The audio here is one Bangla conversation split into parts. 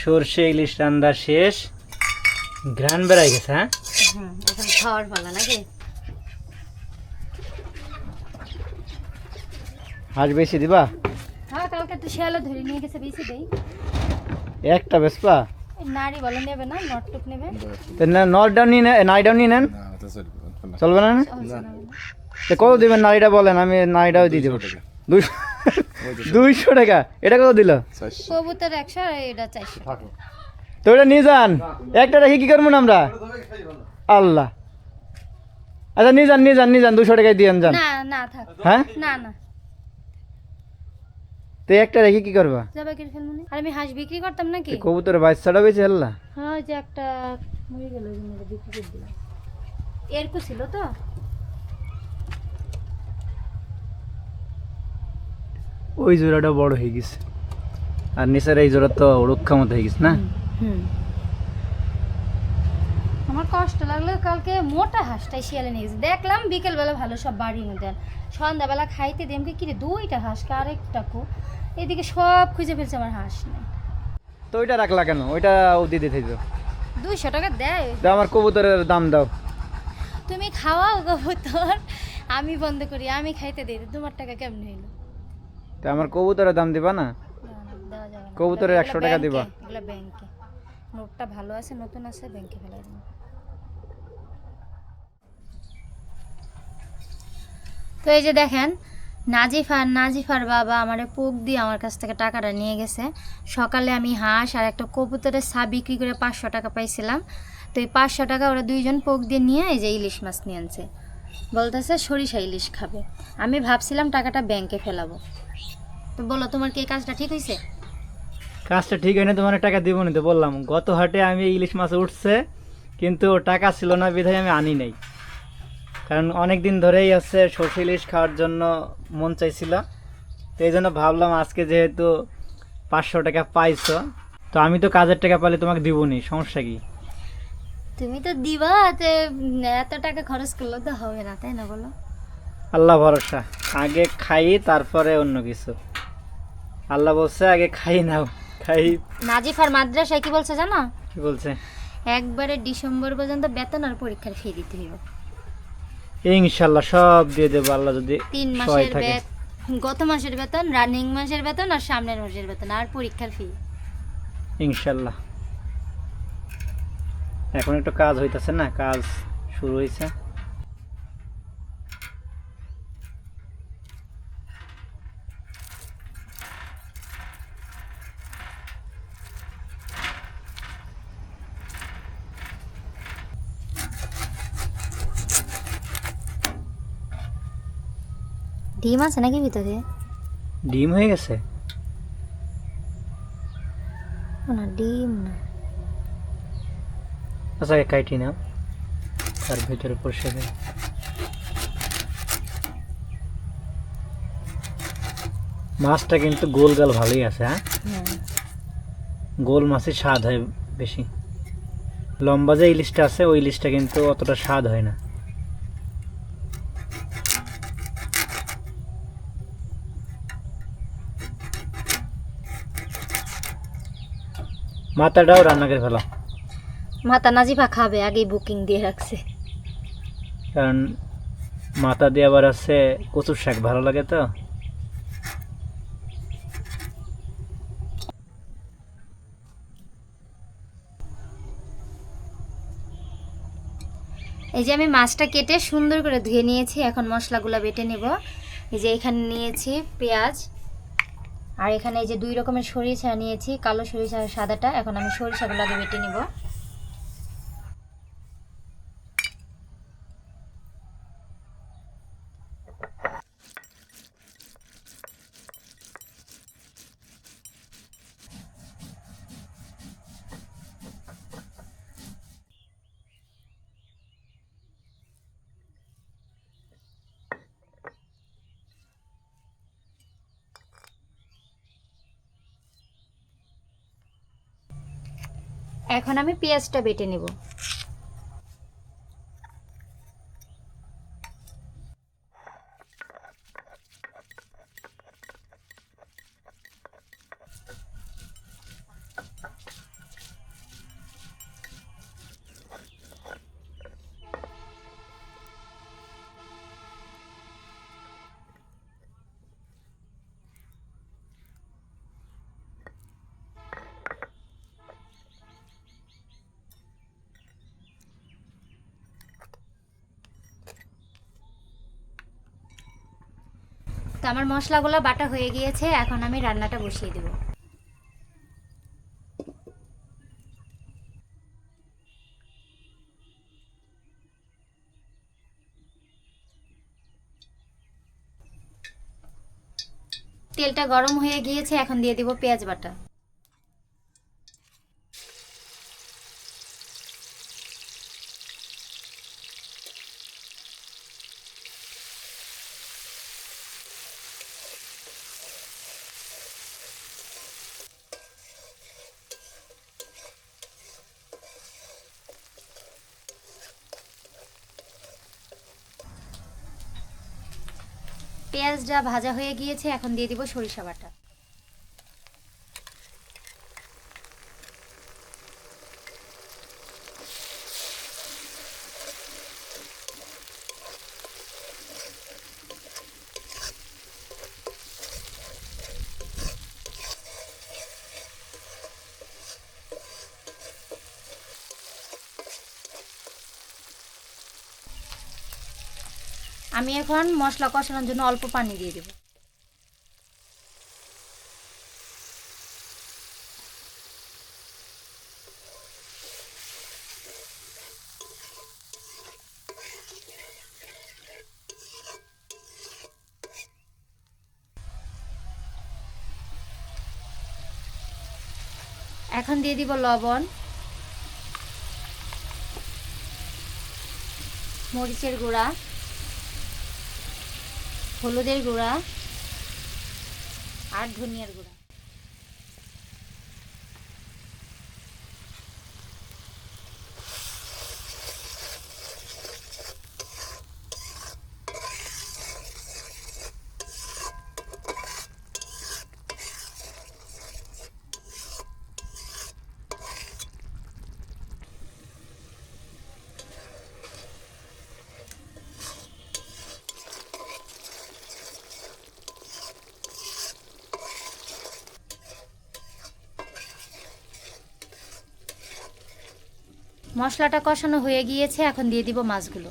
সর্ষে ইলিশ রান্না শেষ। ঘ্রাণ বেড়াই গেছে হ্যাঁ? এখন খাওয়ার পালা নাকি? হাঁস বেশি দিবা? হ্যাঁ কালকে তো শিয়ালে ধরে নিয়ে গেছে বেশি দেই। একটা বেসপা এই নারী বলে নেবে না? নটটুক নেবে? নট ডাউন নিয়ে নেন নাই ডাউন নিয়ে নেন। চলবে না তো কত দিবেন নারীটা বলেন আমি নারীটাও দিয়ে দেবো। দুইশো দুইশো টাকা। এটা কত দিল? কবুতর একশো আর এটা চারশো। তো ওটা নিয়ে যান। একটা রেখে কি করব না আমরা? আল্লাহ। আচ্ছা নিয়ে যান নিয়ে যান নিয়ে যান। দুশো টাকায় দিয়ে যান। না না থাক। হ্যাঁ? না না। তো একটা রেখে কি করবা? যাবে কি ফেলব আর আমি হাঁস বিক্রি করতাম নাকি? কবুতরের বাচ্চাটা বেঁচে হেললা হ্যাঁ যে একটা মরে গেল বিক্রি করে দিলাম। এরকম ছিল তো? ওই জোড়াটা বড় হয়ে গেছে। আর নিচের এই জোড়া তো রক্ষা মতো হয়ে গেছে না? আমার কষ্ট লাগল কালকে মোটা হাঁসটাই শিয়ালে নিয়ে গেছে। দেখলাম বিকেলবেলা ভালো সব বাড়ির মধ্যে। সন্ধ্যাবেলা খাইতে দিয়ে আমাকে কিরে দুইটা হাঁসকে আরেকটা কো? এদিকে সব খুঁজে ফেলছে আমার হাঁস নেই। তো ওইটা রাখলা কেন? ওইটা ও দিতে দিত দুইশো টাকা দেয়। আমার কবুতরের দাম দাও। তুমি খাওয়াও কবুতর আমি বন্ধ করি আমি খাইতে দিই। তোমার টাকা কেমন হইল? তো আমার কবুতরের দাম দিবা না। কবুতরের 100 টাকা দিবা? ব্যাংকে নোটটা ভালো আছে নতুন আছে ব্যাংকে ফেলাই দেবো। তো এই যে দেখেন নাজিফার নাজিফার বাবা আমারে পোক দিয়ে আমার কাছ থেকে টাকাটা নিয়ে গেছে। সকালে আমি হাঁস আর একটা কবুতরের সা বিক্রি করে পাঁচশো টাকা পাইছিলাম। তো এই পাঁচশো টাকা ওরা দুইজন পোক দিয়ে নিয়ে এই যে ইলিশ মাছ নিয়ে আনছে। বলতেছে সরিষা ইলিশ খাবে। আমি ভাবছিলাম টাকাটা ব্যাংকে ফেলাবো। তো বলো তোমার কি এই কাজটা ঠিক হয়েছে কাজটা ঠিক হয় না তোমার টাকা দিব না তো বললাম। গত হাটে আমি ইলিশ মাছ উঠছে কিন্তু টাকা ছিল না বিধায় আমি আনি নাই। কারণ অনেক দিন ধরেই আছে সর্ষে ইলিশ খাওয়ার জন্য মন চাইছিল। তো এই জন্য ভাবলাম আজকে যেহেতু পাঁচশো টাকা পাইছো তো আমি তো কাজের টাকা পালে তোমাকে দিব নি সমস্যা কি? তুমি তো দিবা যে এত টাকা খরচ করলে তো হবে না তাই না বলো? আল্লাহ ভরসা আগে খাই তারপরে অন্য কিছু। আল্লাহ বলছে আগে খাই নাও। খাই। নাজিফার মাদ্রাসায় কি বলছে জানো? কি বলছে? একবারে ডিসেম্বর পর্যন্ত বেতন আর পরীক্ষার ফি দিতে হবে ইনশাল্লাহ সব দিয়ে দেবো আল্লাহ যদি তিন মাসের থাকে। বেত গত মাসের বেতন রানিং মাসের বেতন আর সামনের মাসের বেতন আর পরীক্ষার ফি ইনশাল্লাহ এখন একটু কাজ হইতাছে না কাজ শুরু হয়েছে ডিম আছে নাকি ভিতরে? ডিম হয়ে গেছে। না ডিম না। আচ্ছা কাইটি নাও তার ভিতরে পড়ছে মাছটা কিন্তু গোল গাল ভালোই আছে হ্যাঁ? গোল মাছের স্বাদ হয় বেশি। লম্বা যে ইলিশটা আছে ওই ইলিশটা কিন্তু অতটা স্বাদ হয় না। মাথাটাও রান্না করে ফেলা। মাতা নাজিফা খাবে আগেই বুকিং দিয়ে রাখছে। কারণ মাথা দিয়ে আবার আছে কচুর শাক ভালো লাগে তো? এই যে আমি মাছটা কেটে সুন্দর করে ধুয়ে নিয়েছি এখন মশলাগুলো বেটে নেব। এই যে এখানে নিয়েছি পেঁয়াজ আর এখানে এই যে দুই রকমের সরিষা নিয়েছি, কালো সরিষা আর সাদাটা। এখন আমি সরিষাগুলো আগে বেটে নেব। এখন আমি পেঁয়াজটা বেটে নেব। আমার মশলাগুলো বাটা হয়ে গিয়েছে, এখন আমি রান্নাটা বসিয়ে দেব। তেলটা গরম হয়ে গিয়েছে, এখন দিয়ে দিব পেঁয়াজ বাটা। পেঁয়াজটা ভাজা হয়ে গিয়েছে এখন দিয়ে দিব সরিষা বাটা। আমি এখন মশলা কষানোর জন্য অল্প পানি দিয়ে দেব। এখন দিয়ে দিব লবণ, মরিচের গুঁড়া। হলুদের গুঁড়া আর ধনিয়ার গুঁড়া। মশলাটা কষানো হয়ে গিয়েছে এখন দিয়ে দিব মাছগুলো।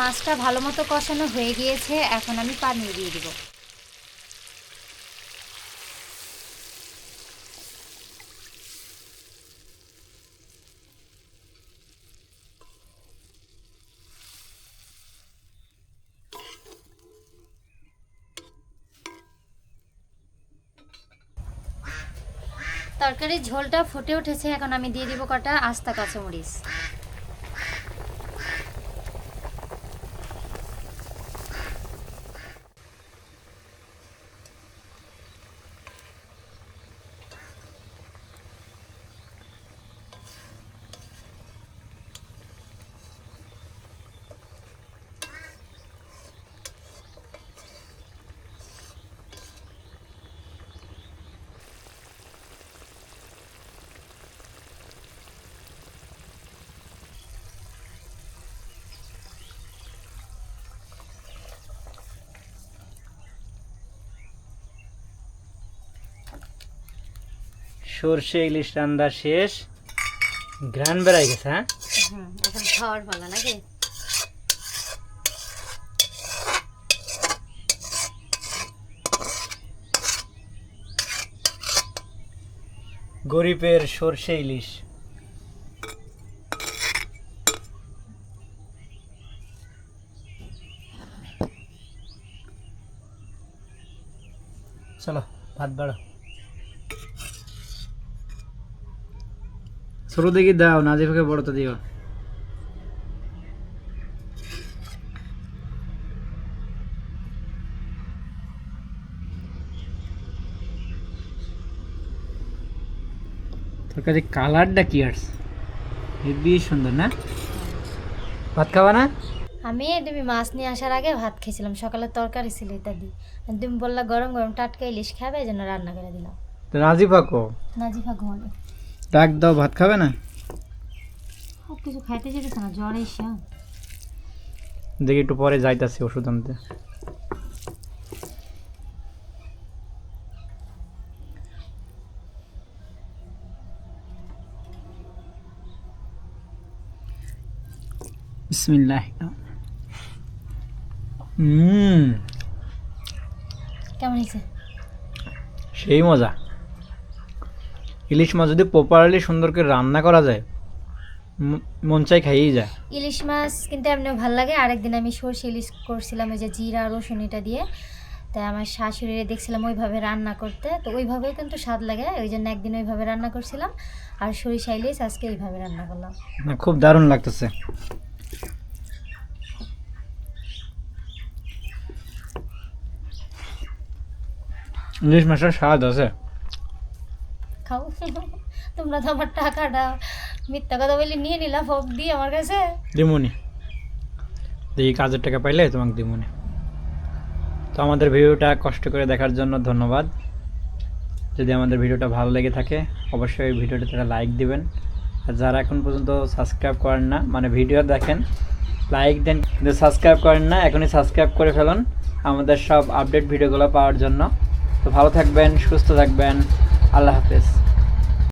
মাছটা ভালো মতো কষানো হয়ে গিয়েছে, এখন আমি পানি দিয়ে দিব। তরকারির ঝোলটা ফুটে উঠেছে, এখন আমি দিয়ে দিব কটা আস্তা কাঁচামরিচ। সর্ষে ইলিশ রান্না শেষ। ঘ্রাণ বেড়াই গেছে হ্যাঁ? এখন খাওয়ার পালা নাকি? গরিবের সর্ষে ইলিশ। চলো ভাত বাড়ো। ছোট দেখি দাও নাজিফকে বড় তো দিও। তোর কাছে কালারটা কি আসছে হেবি সুন্দর না? ভাত খাবা না? আমি তুমি মাছ নিয়ে আসার আগে ভাত খেয়েছিলাম সকালে তরকারি ছিল ইত্যাদি আর তুমি বললা গরম গরম টাটকা ইলিশ খাবে এই জন্য রান্না করে দিলাম। তো রাজিফা কো নাজিফা ঘুমাবে ডাক দাও ভাত খাবে না? কিছু খাইতে যেতেছে না জ্বর এসে। দেখি একটু পরে যাইতাছি ওষুধ আনতে। বিসমিল্লাহ। হুম কেমন হয়েছে? সেই মজা। ইলিশ মাছ যদি প্রপারলি সুন্দর করে রান্না করা যায় মন চাই খাইয়েই যায়। ইলিশ মাছ কিন্তু এমনিও ভালো লাগে। আরেকদিন আমি সর্ষে ইলিশ করছিলাম ওই যে জিরা রসুন এটা দিয়ে। তাই আমার শাশুড়িরে দেখছিলাম ওইভাবে রান্না করতে। তো ওইভাবেও কিন্তু স্বাদ লাগে। ওই জন্য একদিন ওইভাবে রান্না করছিলাম। আর সরিষা ইলিশ আজকে এইভাবে রান্না করলাম। খুব দারুণ লাগতেছে। ইলিশ মাছের স্বাদ আছে। খাও তোমরা তো আমার টাকাটা মিথ্যা কথা বলে নিয়ে নিলা ফোক দিয়ে আমার কাছে। দিমুনি। দেখি কাজের টাকা পাইলে তোমাকে দিমুনি। তো আমাদের ভিডিওটা কষ্ট করে দেখার জন্য ধন্যবাদ। যদি আমাদের ভিডিওটা ভালো লেগে থাকে, অবশ্যই ভিডিওটা তারা লাইক দিবেন। আর যারা এখন পর্যন্ত সাবস্ক্রাইব করেন না মানে ভিডিও দেখেন, লাইক দেন। কিন্তু সাবস্ক্রাইব করেন না, এখনই সাবস্ক্রাইব করে ফেলুন আমাদের সব আপডেট ভিডিওগুলো পাওয়ার জন্য। তো ভালো থাকবেন, সুস্থ থাকবেন। আল্লাহ হাফেজ।